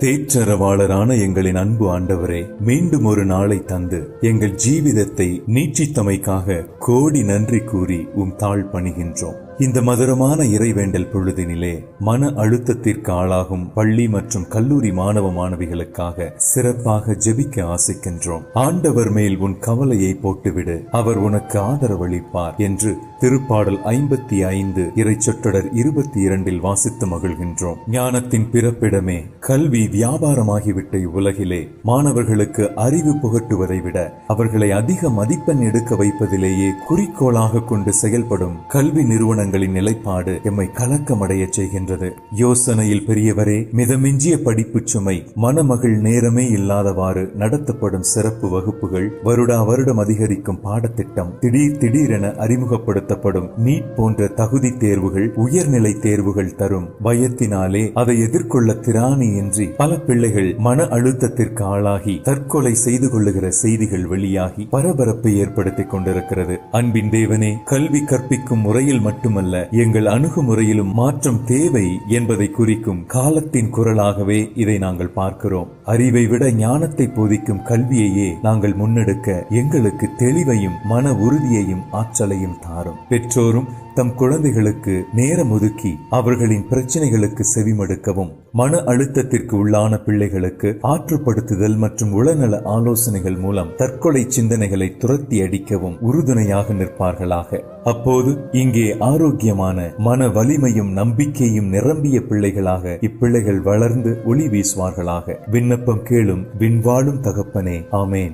தேற்றரவாளரான எங்களின் அன்பு ஆண்டவரே மீண்டும் ஒரு நாளை தந்து எங்கள் ஜீவிதத்தை நீட்சித்தமைக்காக கோடி நன்றி கூறி உம் தாழ் பணிகின்றோம். இந்த மதுரமான இறைவேண்டல் பொழுதினிலே மன அழுத்தத்திற்கு ஆளாகும் பள்ளி மற்றும் கல்லூரி மாணவ மாணவிகளுக்காக சிறப்பாக ஜெபிக்க ஆசிக்கின்றோம். ஆண்டவர் மேல் உன் கவலையை போட்டுவிடு அவர் உனக்கு ஆதரவளிப்பார் என்று திருப்பாடல் ஐம்பத்தி ஐந்து இறைச்சொற்றொடர் இருபத்தி இரண்டில் வாசித்து மகிழ்கின்றோம். ஞானத்தின் பிறப்பிடமே கல்வி வியாபாரமாகிவிட்ட இவ்வுலகிலே மாணவர்களுக்கு அறிவு புகட்டுவதை விட அவர்களை அதிக மதிப்பெண் எடுக்க வைப்பதிலேயே குறிக்கோளாக கொண்டு செயல்படும் கல்வி நிறுவனங்களின் நிலைப்பாடு எம்மை கலக்கமடைய செய்கின்றது. யோசனையில் பெரியவரே மிதமிஞ்சிய படிப்பு சுமை மணமகள் நேரமே இல்லாதவாறு நடத்தப்படும் சிறப்பு வகுப்புகள் வருடா வருடம் அதிகரிக்கும் பாடத்திட்டம் திடீர் திடீரென அறிமுகப்படுத்தப்படும் நீட் போன்ற தகுதி தேர்வுகள் உயர்நிலை தேர்வுகள் தரும். பயத்தினாலே அதை எதிர்கொள்ள திராணியின்றி பல பிள்ளைகள் மன அழுத்தத்திற்கு ஆளாகி தற்கொலை செய்து கொள்ளுகிற செய்திகள் வெளியாகி பரபரப்பை ஏற்படுத்திக் கொண்டிருக்கிறது. அன்பின் தேவனே கல்வி கற்பிக்கும் முறையில் மட்டுமல்ல எங்கள் அணுகுமுறையிலும் மாற்றம் தேவை என்பதை குறிக்கும் காலத்தின் குரலாகவே இதை நாங்கள் பார்க்கிறோம். அறிவை விட ஞானத்தை போதிக்கும் கல்வியையே நாங்கள் முன்னெடுக்க எங்களுக்கு தெளிவையும் மன உறுதியையும் ஆற்றலையும் தாரும். பெற்றோரும் தம் குழந்தைகளுக்கு நேரம் ஒதுக்கி அவர்களின் பிரச்சனைகளுக்கு செவிமடுக்கவும் மன அழுத்தத்திற்கு உள்ளான பிள்ளைகளுக்கு ஆற்றுப்படுத்துதல் மற்றும் உளநல ஆலோசனைகள் மூலம் தற்கொலை சிந்தனைகளை துரத்தி அடிக்கவும் உறுதுணையாக நிற்பார்களாக. அப்போது இங்கே ஆரோக்கியமான மன வலிமையும் நம்பிக்கையும் நிரம்பிய பிள்ளைகளாக இப்பிள்ளைகள் வளர்ந்து ஒளி வீசுவார்களாக. விண்ணப்பம் கேளும் விண்வாழும் தகப்பனே ஆமேன்.